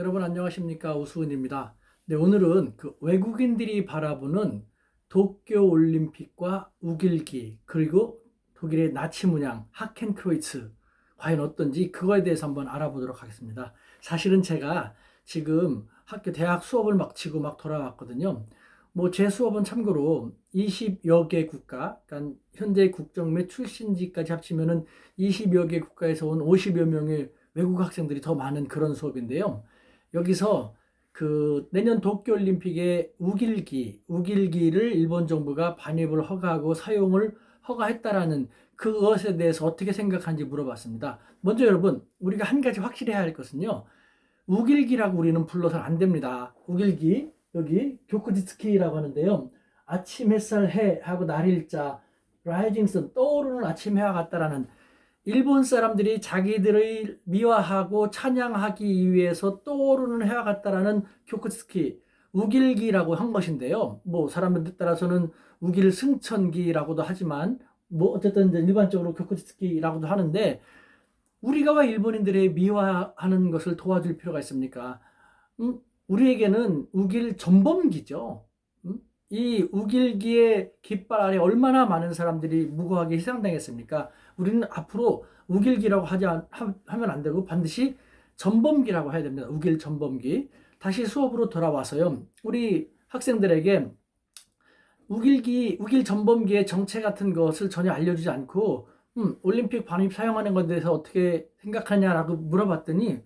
여러분 안녕하십니까 우수은입니다. 네 오늘은 그 외국인들이 바라보는 도쿄 올림픽과 우길기 그리고 독일의 나치 문양 하켄크로이츠 과연 어떤지 그거에 대해서 한번 알아보도록 하겠습니다. 사실은 제가 지금 학교 대학 수업을 마치고 막 돌아왔거든요. 뭐 제 수업은 참고로 20여 개 국가, 그러니까 현재 국정 및 출신지까지 합치면은 20여 개 국가에서 온 50여 명의 외국 학생들이 더 많은 그런 수업인데요. 여기서 그 내년 도쿄올림픽의 우길기, 우길기를 일본 정부가 반입을 허가하고 사용을 허가했다라는 그것에 대해서 어떻게 생각하는지 물어봤습니다. 먼저 여러분, 우리가 한 가지 확실해야 할 것은요. 우길기라고 우리는 불러서는 안 됩니다. 우길기, 여기 교쿠지츠키라고 하는데요. 아침 햇살 해 하고 날일자, 라이징 선, 떠오르는 아침 해와 같다라는 일본 사람들이 자기들의 미화하고 찬양하기 위해서 떠오르는 해와 같다라는 교쿠츠키 우길기라고 한 것인데요. 뭐 사람들 따라서는 우길 승천기라고도 하지만 뭐 어쨌든 일반적으로 교쿠츠키라고도 하는데 우리가 왜 일본인들의 미화하는 것을 도와줄 필요가 있습니까? 음, 우리에게는 우길 전범기죠. 음? 이 우길기의 깃발 아래 얼마나 많은 사람들이 무고하게 희생당했습니까? 우리는 앞으로 우길기라고 하지 않, 하 면 안 되고 반드시 전범기라고 해야 됩니다. 우길 전범기. 다시 수업으로 돌아와서요. 우리 학생들에게 우길기, 우길 전범기의 정체 같은 것을 전혀 알려주지 않고 음, 올림픽 반입 사용하는 것에 대해서 어떻게 생각하냐라고 물어봤더니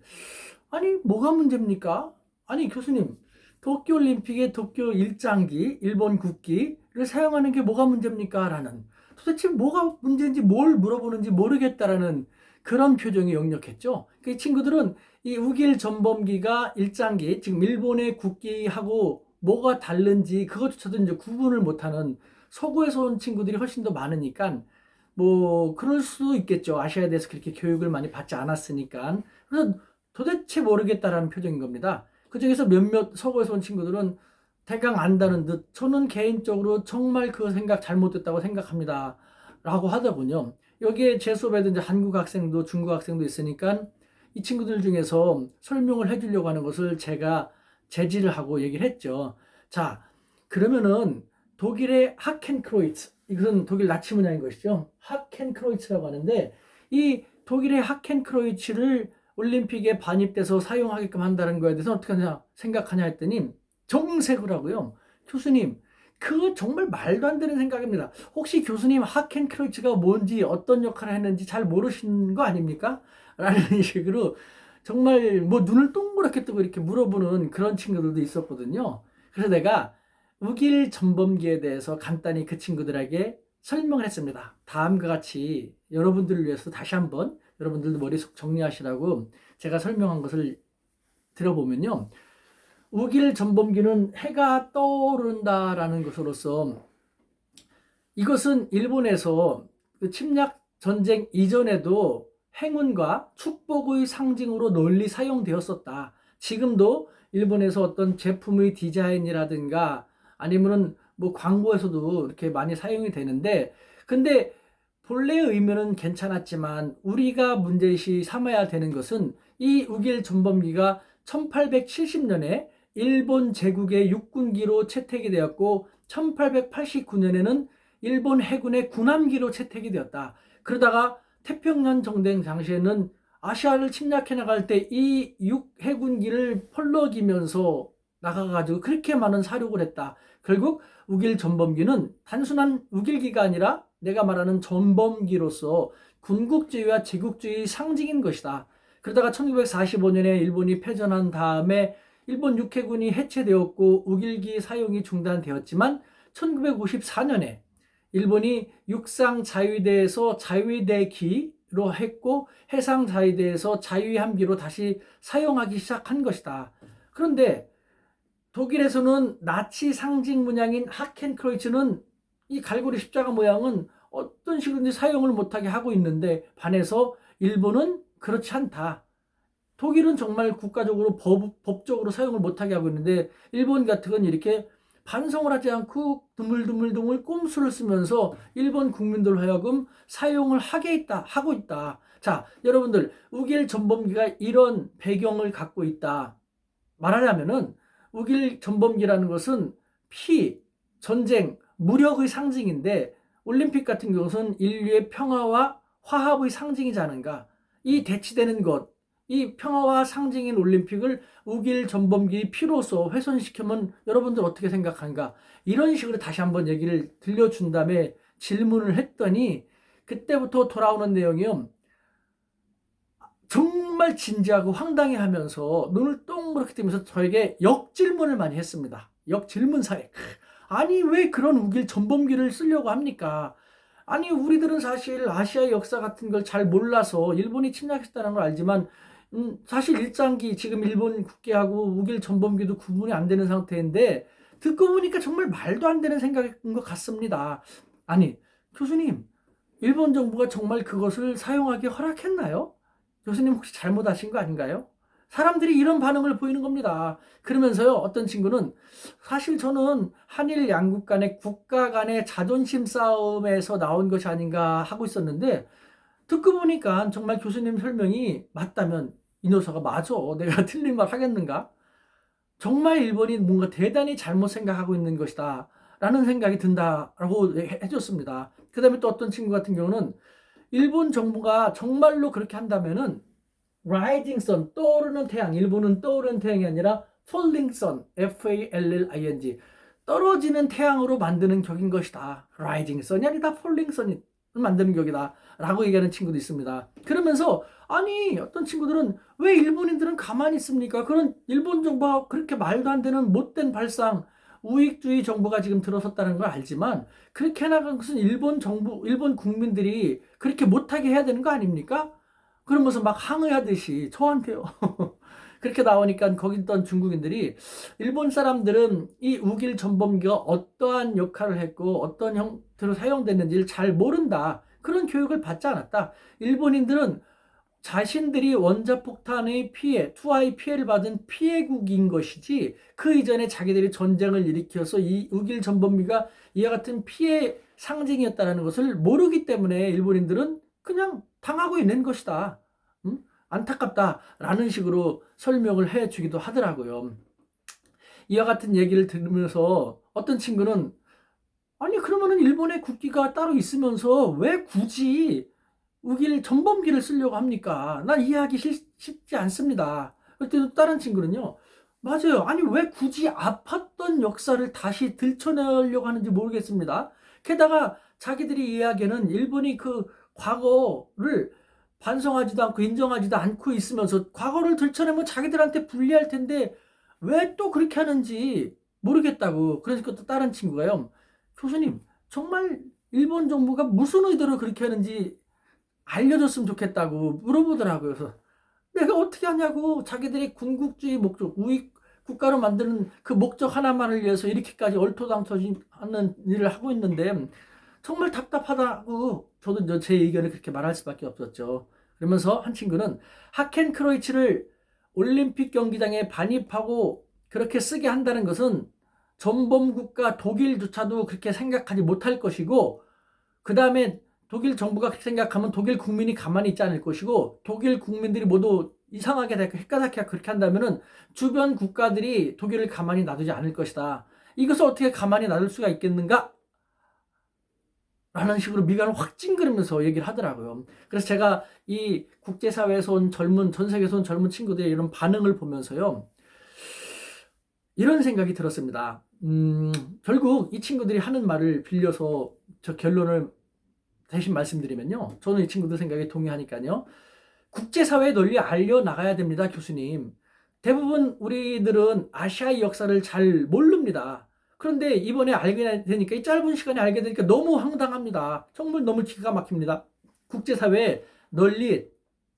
아니 뭐가 문제입니까? 아니 교수님 도쿄 올림픽의 도쿄 일장기, 일본 국기를 사용하는 게 뭐가 문제입니까? 라는 도대체 뭐가 문제인지 뭘 물어보는지 모르겠다라는 그런 표정이 역력했죠. 그 친구들은 이 우길 전범기가 일장기, 지금 일본의 국기하고 뭐가 다른지 그것조차도 이제 구분을 못하는 서구에서 온 친구들이 훨씬 더 많으니까 뭐 그럴 수도 있겠죠. 아시아에 대해서 그렇게 교육을 많이 받지 않았으니까. 그래서 도대체 모르겠다라는 표정인 겁니다. 그 중에서 몇몇 서구에서 온 친구들은 대강 안다는 듯 저는 개인적으로 정말 그 생각 잘못됐다고 생각합니다. 라고 하더군요. 여기에 제 수업에도 이제 한국 학생도 중국 학생도 있으니까 이 친구들 중에서 설명을 해주려고 하는 것을 제가 제지를 하고 얘기를 했죠. 자, 그러면은 독일의 하켄크로이츠, 이것은 독일 나치 문양인 것이죠. 하켄크로이츠라고 하는데 이 독일의 하켄크로이츠를 올림픽에 반입돼서 사용하게끔 한다는 거에 대해서 어떻게 하냐 생각하냐 했더니 정색을 하고요. 교수님, 그거 정말 말도 안 되는 생각입니다. 혹시 교수님 하켄크로이츠가 뭔지 어떤 역할을 했는지 잘 모르시는 거 아닙니까? 라는 식으로 정말 뭐 눈을 동그랗게 뜨고 이렇게 물어보는 그런 친구들도 있었거든요. 그래서 내가 우길 전범기에 대해서 간단히 그 친구들에게 설명을 했습니다. 다음과 같이 여러분들을 위해서 다시 한번 여러분들도 머릿속 정리하시라고 제가 설명한 것을 들어보면요. 우길 전범기는 해가 떠오른다라는 것으로서 이것은 일본에서 그 침략 전쟁 이전에도 행운과 축복의 상징으로 널리 사용되었었다. 지금도 일본에서 어떤 제품의 디자인이라든가 아니면은 뭐 광고에서도 이렇게 많이 사용이 되는데 근데 본래의 의미는 괜찮았지만 우리가 문제시 삼아야 되는 것은 이 우길 전범기가 1870년에 일본 제국의 육군기로 채택이 되었고 1889년에는 일본 해군의 군함기로 채택이 되었다. 그러다가 태평양 정쟁 당시에는 아시아를 침략해 나갈 때 이 육해군기를 펄럭이면서 나가가지고 그렇게 많은 사륙을 했다. 결국 우길 전범기는 단순한 우길기가 아니라 내가 말하는 전범기로서 군국주의와 제국주의 상징인 것이다. 그러다가 1945년에 일본이 패전한 다음에 일본 육해군이 해체되었고 우길기 사용이 중단되었지만 1954년에 일본이 육상 자위대에서 자위대기로 했고 해상 자위대에서 자위함기로 다시 사용하기 시작한 것이다. 그런데 독일에서는 나치 상징 문양인 하켄크로이츠는 이 갈고리 십자가 모양은 어떤 식으로든지 사용을 못하게 하고 있는데 반해서 일본은 그렇지 않다. 독일은 정말 국가적으로 법, 법적으로 사용을 못하게 하고 있는데 일본 같은 건 이렇게 반성을 하지 않고 드물드물드물 꼼수를 쓰면서 일본 국민들 하여금 사용을 하게 있다 하고 있다. 자, 여러분들 우길 전범기가 이런 배경을 갖고 있다. 말하자면은 우길 전범기라는 것은 피, 전쟁, 무력의 상징인데 올림픽 같은 경우는 인류의 평화와 화합의 상징이지 않은가. 이 대치되는 것, 이 평화와 상징인 올림픽을 우길 전범기 피로서 훼손시키면 여러분들 어떻게 생각하는가? 이런 식으로 다시 한번 얘기를 들려준 다음에 질문을 했더니 그때부터 돌아오는 내용이요. 정말 진지하고 황당해 하면서 눈을 동그랗게 뜨면서 저에게 역질문을 많이 했습니다. 역질문 사회. 아니, 왜 그런 우길 전범기를 쓰려고 합니까? 아니, 우리들은 사실 아시아의 역사 같은 걸 잘 몰라서 일본이 침략했다는 걸 알지만, 음, 사실 일장기 지금 일본 국기하고 우길 전범기도 구분이 안 되는 상태인데, 듣고 보니까 정말 말도 안 되는 생각인 것 같습니다. 아니, 교수님, 일본 정부가 정말 그것을 사용하기 허락했나요? 교수님 혹시 잘못하신 거 아닌가요? 사람들이 이런 반응을 보이는 겁니다. 그러면서요, 어떤 친구는 사실 저는 한일 양국 간의 국가 간의 자존심 싸움에서 나온 것이 아닌가 하고 있었는데, 듣고 보니까 정말 교수님 설명이 맞다면 이 녀석아 맞아. 내가 틀린 말 하겠는가? 정말 일본이 뭔가 대단히 잘못 생각하고 있는 것이다. 라는 생각이 든다라고 해줬습니다. 그 다음에 또 어떤 친구 같은 경우는 일본 정부가 정말로 그렇게 한다면은 rising sun 떠오르는 태양 일본은 떠오르는 태양이 아니라 falling sun F A L L I N G 떨어지는 태양으로 만드는 격인 것이다. rising sun이 아니다 falling sun을 만드는 격이다. 라고 얘기하는 친구도 있습니다. 그러면서 아니 어떤 친구들은 왜 일본인들은 가만히 있습니까? 그런 일본 정부가 그렇게 말도 안 되는 못된 발상 우익주의 정부가 지금 들어섰다는 걸 알지만 그렇게 나간 것은 일본 정부, 일본 국민들이 그렇게 못하게 해야 되는 거 아닙니까? 그러면서 막 항의하듯이 저한테요. 그렇게 나오니까 거기 있던 중국인들이 일본 사람들은 이 우길 전범기가 어떠한 역할을 했고 어떤 형태로 사용됐는지를 잘 모른다. 그런 교육을 받지 않았다. 일본인들은 자신들이 원자폭탄의 피해, 투하의 피해를 받은 피해국인 것이지 그 이전에 자기들이 전쟁을 일으켜서 이 우길 전범기가 이와 같은 피해 상징이었다는 것을 모르기 때문에 일본인들은 그냥 당하고 있는 것이다. 음? 안타깝다라는 식으로 설명을 해 주기도 하더라고요. 이와 같은 얘기를 들으면서 어떤 친구는 아니 그러면은 일본의 국기가 따로 있으면서 왜 굳이 우길 전범기를 쓰려고 합니까? 난 이해하기 쉽지 않습니다. 그때 다른 친구는요. 맞아요. 아니 왜 굳이 아팠던 역사를 다시 들춰내려고 하는지 모르겠습니다. 게다가 자기들이 이야기하는 일본이 그 과거를 반성하지도 않고 인정하지도 않고 있으면서 과거를 들춰내면 자기들한테 불리할 텐데 왜 또 그렇게 하는지 모르겠다고. 그러니까 또 다른 친구가요. 교수님, 정말 일본 정부가 무슨 의도로 그렇게 하는지 알려줬으면 좋겠다고 물어보더라고요. 그래서 내가 어떻게 하냐고 자기들이 군국주의 목적, 우익 국가로 만드는 그 목적 하나만을 위해서 이렇게까지 얼토당토하는 일을 하고 있는데 정말 답답하다고 저도 제 의견을 그렇게 말할 수밖에 없었죠. 그러면서 한 친구는 하켄 크로이츠를 올림픽 경기장에 반입하고 그렇게 쓰게 한다는 것은 전범 국가 독일조차도 그렇게 생각하지 못할 것이고 그 다음에 독일 정부가 생각하면 독일 국민이 가만히 있지 않을 것이고 독일 국민들이 모두 이상하게 헷가닥해 그렇게 한다면은 주변 국가들이 독일을 가만히 놔두지 않을 것이다. 이것을 어떻게 가만히 놔둘 수가 있겠는가? 라는 식으로 미간을 확 찡그리면서 얘기를 하더라고요. 그래서 제가 이 국제사회에서 온 젊은, 전 세계에서 온 젊은 친구들의 이런 반응을 보면서요. 이런 생각이 들었습니다. 음, 결국 이 친구들이 하는 말을 빌려서 저 결론을 대신 말씀드리면요. 저는 이 친구들 생각에 동의하니까요. 국제사회에 널리 알려나가야 됩니다, 교수님. 대부분 우리들은 아시아의 역사를 잘 모릅니다. 그런데 이번에 알게 되니까, 이 짧은 시간에 알게 되니까 너무 황당합니다. 정말 너무 기가 막힙니다. 국제사회에 널리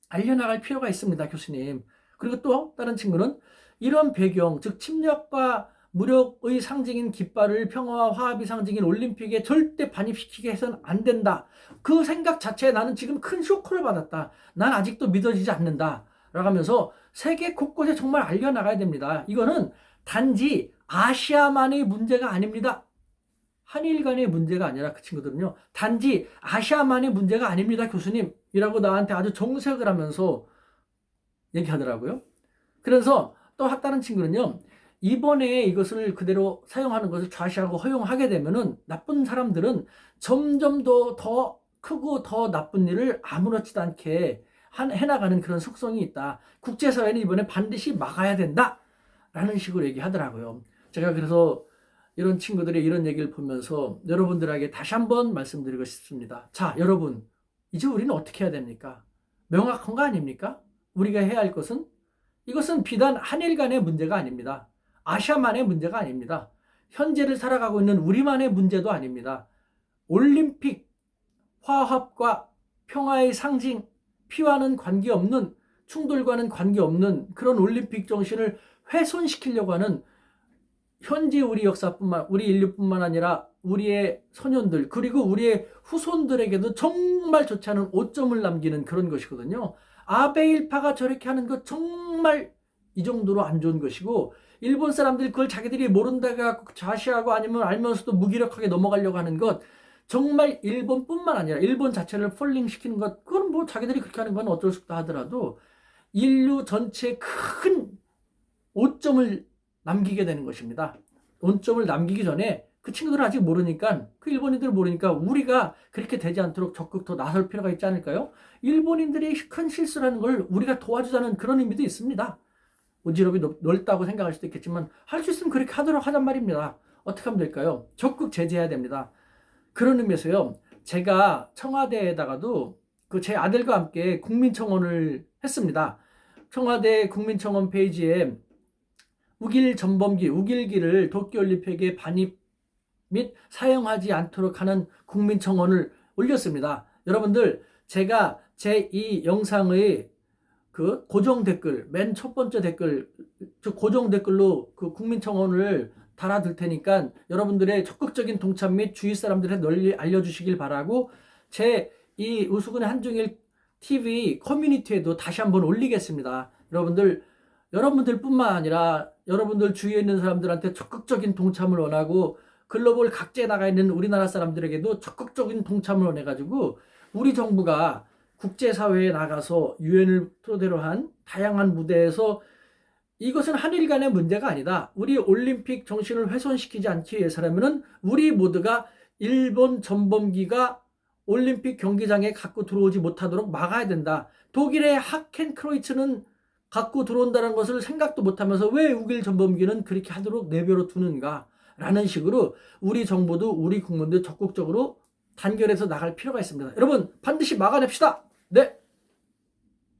알려나갈 필요가 있습니다, 교수님. 그리고 또 다른 친구는 이런 배경, 즉 침략과 무력의 상징인 깃발을 평화와 화합의 상징인 올림픽에 절대 반입시키게 해서는 안 된다. 그 생각 자체에 나는 지금 큰 쇼크를 받았다. 난 아직도 믿어지지 않는다. 라고 하면서 세계 곳곳에 정말 알려나가야 됩니다. 이거는 단지 아시아만의 문제가 아닙니다. 한일 간의 문제가 아니라 그 친구들은요. 단지 아시아만의 문제가 아닙니다. 교수님. 이라고 나한테 아주 정색을 하면서 얘기하더라고요. 그래서 또 다른 친구는요. 이번에 이것을 그대로 사용하는 것을 좌시하고 허용하게 되면은 나쁜 사람들은 점점 더, 더 크고 더 나쁜 일을 아무렇지도 않게 한- 해나가는 그런 속성이 있다. 국제사회는 이번에 반드시 막아야 된다. 라는 식으로 얘기하더라고요. 제가 그래서 이런 친구들의 이런 얘기를 보면서 여러분들에게 다시 한번 말씀드리고 싶습니다. 자, 여러분. 이제 우리는 어떻게 해야 됩니까? 명확한 거 아닙니까? 우리가 해야 할 것은 이것은 비단 한일 간의 문제가 아닙니다. 아시아만의 문제가 아닙니다. 현재를 살아가고 있는 우리만의 문제도 아닙니다. 올림픽, 화합과 평화의 상징, 피와는 관계없는 충돌과는 관계없는 그런 올림픽 정신을 훼손시키려고 하는 현재 우리 역사뿐만 우리 인류뿐만 아니라 우리의 소년들 그리고 우리의 후손들에게도 정말 좋지 않은 오점을 남기는 그런 것이거든요. 아베 일파가 저렇게 하는 것 정말 이 정도로 안 좋은 것이고 일본 사람들이 그걸 자기들이 모른다가 좌시하고 아니면 알면서도 무기력하게 넘어가려고 하는 것 정말 일본뿐만 아니라 일본 자체를 폴링 시키는 것 그건 뭐 자기들이 그렇게 하는 건 어쩔 수 없다 하더라도 인류 전체에 큰 오점을 남기게 되는 것입니다. 오점을 남기기 전에 그 친구들은 아직 모르니까 그 일본인들 모르니까 우리가 그렇게 되지 않도록 적극 더 나설 필요가 있지 않을까요? 일본인들이 큰 실수라는 걸 우리가 도와주자는 그런 의미도 있습니다. 오지랖이 넓- 넓다고 생각할 수도 있겠지만 할 수 있으면 그렇게 하도록 하잔 말입니다. 어떻게 하면 될까요? 적극 제재해야 됩니다. 그런 의미에서요. 제가 청와대에다가도 그 제 아들과 함께 국민청원을 했습니다. 청와대 국민청원 페이지에 우길 전범기, 우길기를 도쿄올림픽에 반입 및 사용하지 않도록 하는 국민청원을 올렸습니다. 여러분들, 제가 제 이 영상의 그 고정 댓글, 맨 첫 번째 댓글, 저 고정 댓글로 그 국민청원을 달아둘 테니까 여러분들의 적극적인 동참 및 주위 사람들에 널리 알려주시길 바라고 제 이 우수근의 한중일 TV 커뮤니티에도 다시 한번 올리겠습니다. 여러분들, 여러분들 뿐만 아니라 여러분들 주위에 있는 사람들한테 적극적인 동참을 원하고 글로벌 각지에 나가 있는 우리나라 사람들에게도 적극적인 동참을 원해 가지고 우리 정부가 국제사회에 나가서 유엔을 토대로 한 다양한 무대에서 이것은 한일 간의 문제가 아니다. 우리 올림픽 정신을 훼손시키지 않기 위해서라면은 우리 모두가 일본 전범기가 올림픽 경기장에 갖고 들어오지 못하도록 막아야 된다. 독일의 하켄 크로이츠는 갖고 들어온다는 것을 생각도 못하면서 왜 우길 전범기는 그렇게 하도록 내버려 두는가? 라는 식으로 우리 정부도 우리 국민들 적극적으로 단결해서 나갈 필요가 있습니다. 여러분 반드시 막아냅시다. 네.